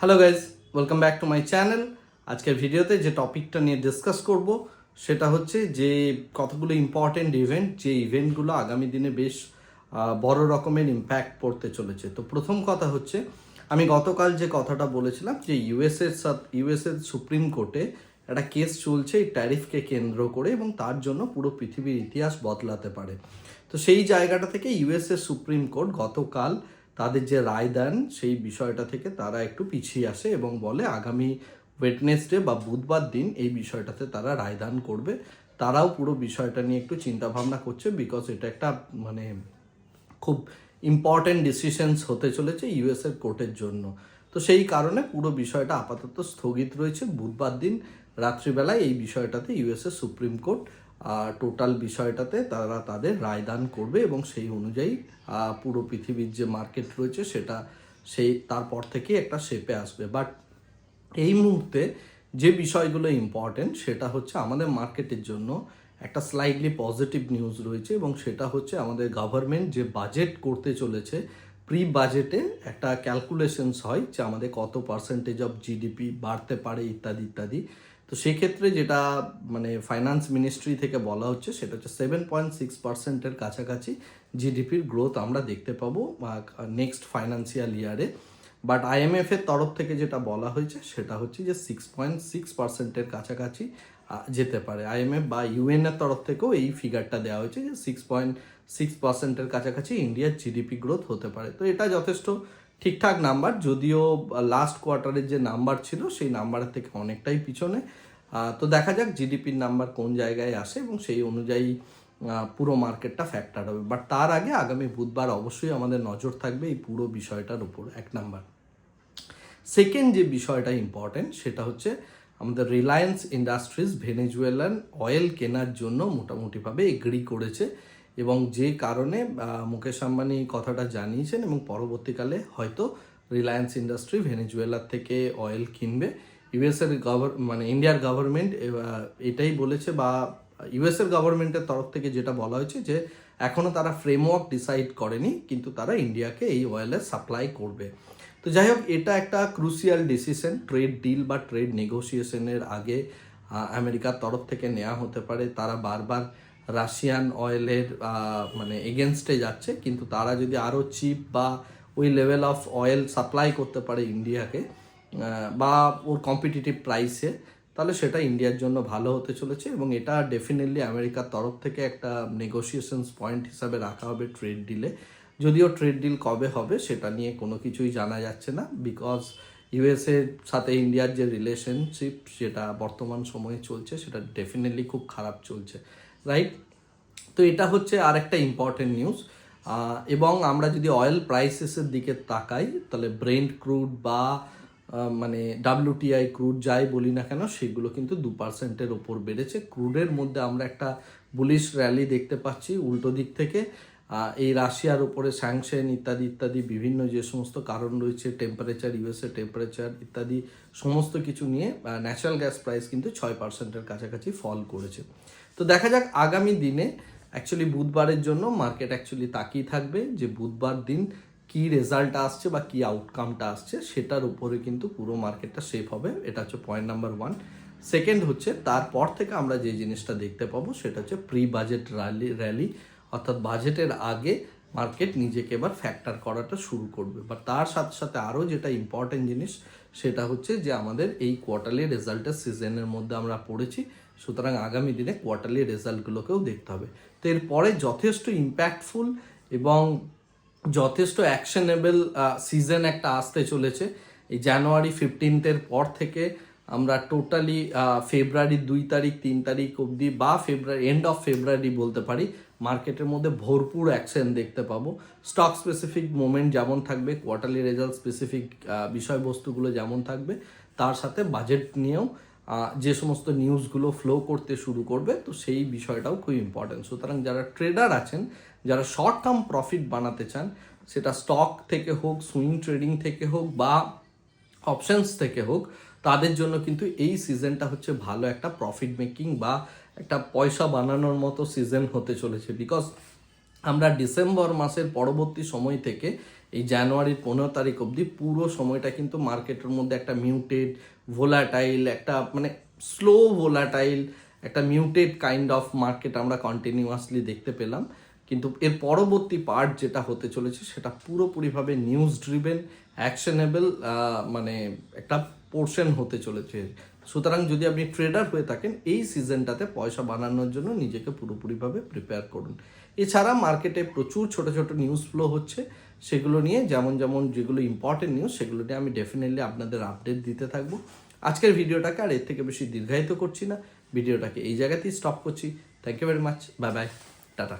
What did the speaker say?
Hello guys welcome back to my channel আজকের ভিডিওতে যে টপিকটা নিয়ে ডিসকাস করব, সেটা হচ্ছে যে কতগুলো ইম্পর্টেন্ট ইভেন্ট যে ইভেন্টগুলো আগামী দিনে বেশ বড় রকমের ইম্প্যাক্ট পড়তে চলেছে। তো প্রথম কথা হচ্ছে, আমি গতকাল যে কথাটা বলেছিলাম যে ইউএসএর সাথে ইউএসএর সুপ্রিম কোর্টে একটা কেস চলছে এই ট্যারিফকে কেন্দ্র করে এবং তার জন্য পুরো পৃথিবীর ইতিহাস বদলাতে পারে। তো সেই জায়গাটা থেকে ইউএসএর সুপ্রিম কোর্ট গতকাল তাদের যে রায় দেন, সেই বিষয়টা থেকে তারা একটু পিছিয়ে আসে এবং বলে আগামী ওয়েডনেসডে বা বুধবার দিন এই বিষয়টাতে তারা রায়দান করবে। তারাও পুরো বিষয়টা নিয়ে একটু চিন্তা ভাবনা করছে বিকজ এটা একটা মানে খুব ইম্পর্ট্যান্ট ডিসিশনস হতে চলেছে ইউএসএর কোর্টের জন্য। তো সেই কারণে পুরো বিষয়টা আপাতত স্থগিত রয়েছে। বুধবার দিন রাত্রিবেলায় এই বিষয়টাতে ইউএসএ সুপ্রিম কোর্ট টোটাল বিষয়টাতে তারা তাদের রায়দান করবে এবং সেই অনুযায়ী পুরো পৃথিবীর যে মার্কেট রয়েছে সেটা সেই, তারপর থেকে একটা শেপে আসবে। বাট এই মুহূর্তে যে বিষয়গুলো ইম্পর্টেন্ট সেটা হচ্ছে আমাদের মার্কেটের জন্য একটা স্লাইডলি পজিটিভ নিউজ রয়েছে এবং সেটা হচ্ছে আমাদের গভর্নমেন্ট যে বাজেট করতে চলেছে প্রি বাজেটে একটা ক্যালকুলেশনস হয় যে আমাদের কত পার্সেন্টেজ অফ জিডিপি বাড়তে পারে ইত্যাদি ইত্যাদি। তো সেক্ষেত্রে যেটা মানে ফাইন্যান্স মিনিস্ট্রি থেকে বলা হচ্ছে, সেটা হচ্ছে সেভেন পয়েন্ট সিক্স পার্সেন্টের কাছাকাছি জিডিপির গ্রোথ আমরা দেখতে পাবো নেক্সট ফাইন্যান্সিয়াল ইয়ারে বাট আইএমএফ এর তরফ থেকে যেটা বলা হয়েছে, সেটা হচ্ছে যে সিক্স পয়েন্ট সিক্স পার্সেন্টের কাছাকাছি যেতে পারে। আইএমএফ বা ইউএন এর তরফ থেকেও এই ফিগারটা দেওয়া হয়েছে যে সিক্স পয়েন্ট সিক্স পার্সেন্টের কাছাকাছি ইন্ডিয়ার জিডিপি গ্রোথ হতে পারে। তো এটা যথেষ্ট ঠিকঠাক নাম্বার, যদিও লাস্ট কোয়ার্টারের যে নাম্বার ছিল, সেই নাম্বারের থেকে অনেকটাই পিছনে। তো দেখা যাক জিডিপির নাম্বার কোন জায়গায় আসে এবং সেই অনুযায়ী পুরো মার্কেটটা ফ্যাক্টর হবে। বাট তার আগে আগামী বুধবার অবশ্যই আমাদের নজর থাকবে এই পুরো বিষয়টার উপর, এক নাম্বার। সেকেন্ড যে বিষয়টা ইম্পর্টেন্ট সেটা হচ্ছে আমাদের রিলায়েন্স ইন্ডাস্ট্রিজ ভেনেজুয়েলান অয়েল কেনার জন্য মোটামুটিভাবে এগ্রি করেছে এবং যে কারণে মুকেশ আম্বানি কথাটা জানিয়েছেন এবং পরবর্তীকালে হয়তো রিলায়েন্স ইন্ডাস্ট্রি ভেনেজুয়েলার থেকে অয়েল কিনবে। ইউএসের গভর মানে ইন্ডিয়ার গভর্নমেন্ট এটাই বলেছে বা ইউএসের গভর্নমেন্টের তরফ থেকে যেটা বলা হয়েছে যে এখনও তারা ফ্রেমওয়ার্ক ডিসাইড করেনি, কিন্তু তারা ইন্ডিয়াকে এই অয়েলের সাপ্লাই করবে। তো যাই হোক, এটা একটা ক্রুশিয়াল ডিসিশন ট্রেড ডিল বা ট্রেড নেগোসিয়েশনের আগে আমেরিকার তরফ থেকে নেওয়া হতে পারে। তারা বারবার রাশিয়ান অয়েলের মানে এগেনস্টে যাচ্ছে, কিন্তু তারা যদি আরও চিপ বা ওই লেভেল অফ অয়েল সাপ্লাই করতে পারে ইন্ডিয়াকে বা ওর কম্পিটিটিভ প্রাইসে তাহলে সেটা ইন্ডিয়ার জন্য ভালো হতে চলেছে এবং এটা ডেফিনেটলি আমেরিকার তরফ থেকে একটা নেগোসিয়েশনস পয়েন্ট হিসাবে রাখা হবে ট্রেড ডিলে যদিও ট্রেড ডিল কবে হবে সেটা নিয়ে কোনো কিছুই জানা যাচ্ছে না বিকজ ইউএসএর সাথে ইন্ডিয়ার যে রিলেশনশিপ যেটা বর্তমান সময়ে চলছে সেটা ডেফিনেটলি খুব খারাপ চলছে। রাইট? তো এটা হচ্ছে আর একটা ইম্পর্টেন্ট নিউজ এবং আমরা যদি অয়েল প্রাইসেসের দিকে তাকাই, তাহলে ব্রেন্ড ক্রুড বা মানে ডাব্লিউটিআই ক্রুড যাই বলি না কেন, সেগুলো কিন্তু দু পার্সেন্টের ওপর বেড়েছে। ক্রুডের মধ্যে আমরা একটা বুলিশ র্যালি দেখতে পাচ্ছি উল্টো দিক থেকে। এই রাশিয়ার উপরে স্যাংশন ইত্যাদি ইত্যাদি, বিভিন্ন যে সমস্ত কারণ রয়েছে টেম্পারেচার ইউএসএ টেম্পারেচার ইত্যাদি, সমস্ত কিছু নিয়ে ন্যাচারাল গ্যাস প্রাইস কিন্তু ছয় পার্সেন্টের কাছাকাছি ফল করেছে। তো দেখা যাক আগামী দিনে অ্যাকচুয়ালি বুধবারের জন্য মার্কেট অ্যাকচুয়ালি তাকিয়ে থাকবে যে বুধবার দিন কি রেজাল্ট আসছে বা কি আউটকামটা আসছে, সেটার উপরে কিন্তু পুরো মার্কেটটা সেফ হবে। এটা হচ্ছে পয়েন্ট নাম্বার ওয়ান সেকেন্ড হচ্ছে, তারপর থেকে আমরা যে জিনিসটা দেখতে পাবো, সেটা হচ্ছে প্রি বাজেট র্যালি র্যালি অর্থাৎ বাজেটের আগে মার্কেট নিজেকে এবার ফ্যাক্টর করাটা শুরু করবে। বা তার সাথে সাথে আরও যেটা ইম্পর্টেন্ট জিনিস, সেটা হচ্ছে যে আমাদের এই কোয়ার্টারলি রেজাল্টের সিজনের মধ্যে আমরা পড়েছি, সুতরাং আগামী দিনে কোয়ার্টারলি রেজাল্টগুলোকেও দেখতে হবে। তো এরপরে যথেষ্ট ইম্প্যাক্টফুল এবং যথেষ্ট অ্যাকশনেবল সিজন একটা আসতে চলেছে। এই জানুয়ারি ফিফটিনথের পর থেকে আমরা টোটালি ফেব্রুয়ারি দুই তারিখ, তিন তারিখ অবধি বা ফেব্রুয়ারি এন্ড অফ ফেব্রুয়ারি বলতে পারি মার্কেটের মধ্যে ভরপুর অ্যাকশন দেখতে পাবো। স্টক স্পেসিফিক মোমেন্ট যেমন থাকবে কোয়ার্টারলি রেজাল্ট স্পেসিফিক বিষয়বস্তুগুলো যেমন থাকবে, তার সাথে বাজেট নিয়েও যে সমস্ত নিউজগুলো ফ্লো করতে শুরু করবে, তো সেই বিষয়টাও খুব ইম্পর্টেন্ট সুতরাং যারা ট্রেডার আছেন, যারা শর্ট টার্ম প্রফিট বানাতে চান, সেটা স্টক থেকে হোক সুইং ট্রেডিং থেকে হোক বা অপশনস থেকে হোক তাদের জন্য কিন্তু এই সিজনটা হচ্ছে ভালো একটা প্রফিট মেকিং বা একটা পয়সা বানানোর মতো সিজন হতে চলেছে। বিকজ আমরা ডিসেম্বর মাসের পরবর্তী সময় থেকে এই জানুয়ারির পনেরো তারিখ অবধি পুরো সময়টা কিন্তু মার্কেটের মধ্যে একটা মিউটেড ভোলাটাইল একটা মানে স্লো ভোলাটাইল একটা মিউটেড কাইন্ড অফ মার্কেট আমরা কন্টিনিউয়াসলি দেখতে পেলাম। কিন্তু এর পরবর্তী পার্ট যেটা হতে চলেছে সেটা পুরোপুরিভাবে নিউজ ড্রিভেন অ্যাকশনেবল মানে একটা পোর্শন হতে চলেছে। সুতরাং যদি আপনি ট্রেডার হয়ে থাকেন, এই সিজনটাতে পয়সা বানানোর জন্য নিজেকে পুরোপুরিভাবে প্রিপেয়ার করুন। এছাড়া মার্কেটে প্রচুর ছোট ছোট নিউজ ফ্লো হচ্ছে, সেগুলো নিয়ে যেমন যেমন যেগুলো ইম্পর্টেন্ট নিউজ সেগুলো নিয়ে আমি ডেফিনেটলি আপনাদের আপডেট দিতে থাকব। আজকের ভিডিওটাকে আর এর থেকে বেশি দীর্ঘায়িত করছি না। ভিডিওটাকে এই জায়গাতেই স্টপ করছি। Thank you very much bye bye tata